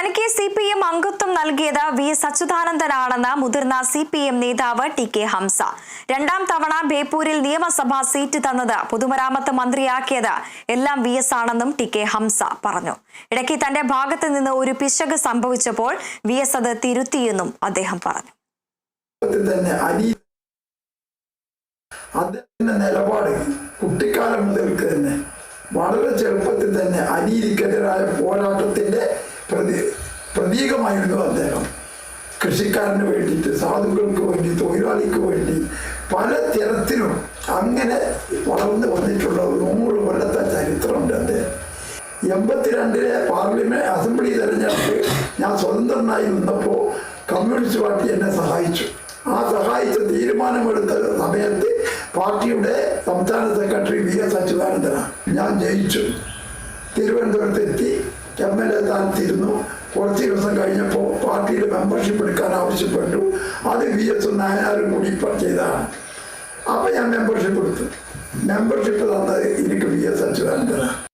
തനിക്ക് C P M അംഗത്വം നൽകിയത് വി സച്ചിദാനന്ദനാണെന്ന് മുതിർന്ന സി പി എം നേതാവ് ടി കെ ഹംസ. രണ്ടാം തവണ ബേപ്പൂരിൽ നിയമസഭാ സീറ്റ് തന്നത് പൊതുമരാമത്ത് മന്ത്രിയാക്കിയത് എല്ലാം വി എസ് ആണെന്നും ടി കെ ഹംസ പറഞ്ഞു. ഇടയ്ക്ക് തന്റെ ഭാഗത്ത് നിന്ന് ഒരു പിശക് സംഭവിച്ചപ്പോൾ വി എസ് അത് തിരുത്തിയെന്നും അദ്ദേഹം പറഞ്ഞു. കുട്ടിക്കാലം മുതൽക്ക് തന്നെ വളരെ ചെറുപ്പത്തിൽ തന്നെ അനീതിക്കെതിരായ പോരാട്ടത്തിന്റെ പ്രതി പ്രതീകമായിരുന്നു അദ്ദേഹം. കൃഷിക്കാരന് വേണ്ടിയിട്ട് സാധുക്കൾക്ക് വേണ്ടി തൊഴിലാളിക്ക് വേണ്ടി പല തരത്തിലും അങ്ങനെ വളർന്നു വന്നിട്ടുള്ള ഒരു നൂറ് കൊല്ലത്തെ ചരിത്രമുണ്ട് അദ്ദേഹം. എൺപത്തിരണ്ടിലെ പാർലമെന്റ് അസംബ്ലി തെരഞ്ഞെടുപ്പ് ഞാൻ സ്വതന്ത്രനായി നിന്നപ്പോൾ കമ്മ്യൂണിസ്റ്റ് പാർട്ടി എന്നെ സഹായിച്ചു. ആ സഹായിച്ച തീരുമാനമെടുത്ത സമയത്ത് പാർട്ടിയുടെ സംസ്ഥാന സെക്രട്ടറി വി എസ് അച്യുതാനന്ദനാണ്. ഞാൻ ജയിച്ചു. തിരുവനന്തപുരത്ത് എത്തി എം എൽ എ കുറച്ച് ദിവസം കഴിഞ്ഞപ്പോൾ പാർട്ടിയിൽ മെമ്പർഷിപ്പ് എടുക്കാൻ ആവശ്യപ്പെട്ടു. അത് വി എസ് നായനാരും കൂടി ഇപ്പം ചെയ്തതാണ് അപ്പം ഞാൻ മെമ്പർഷിപ്പ് എടുത്തു. മെമ്പർഷിപ്പ് തന്നത് എനിക്ക് വി എസ് അച്യുതാനന്ദനാണ്.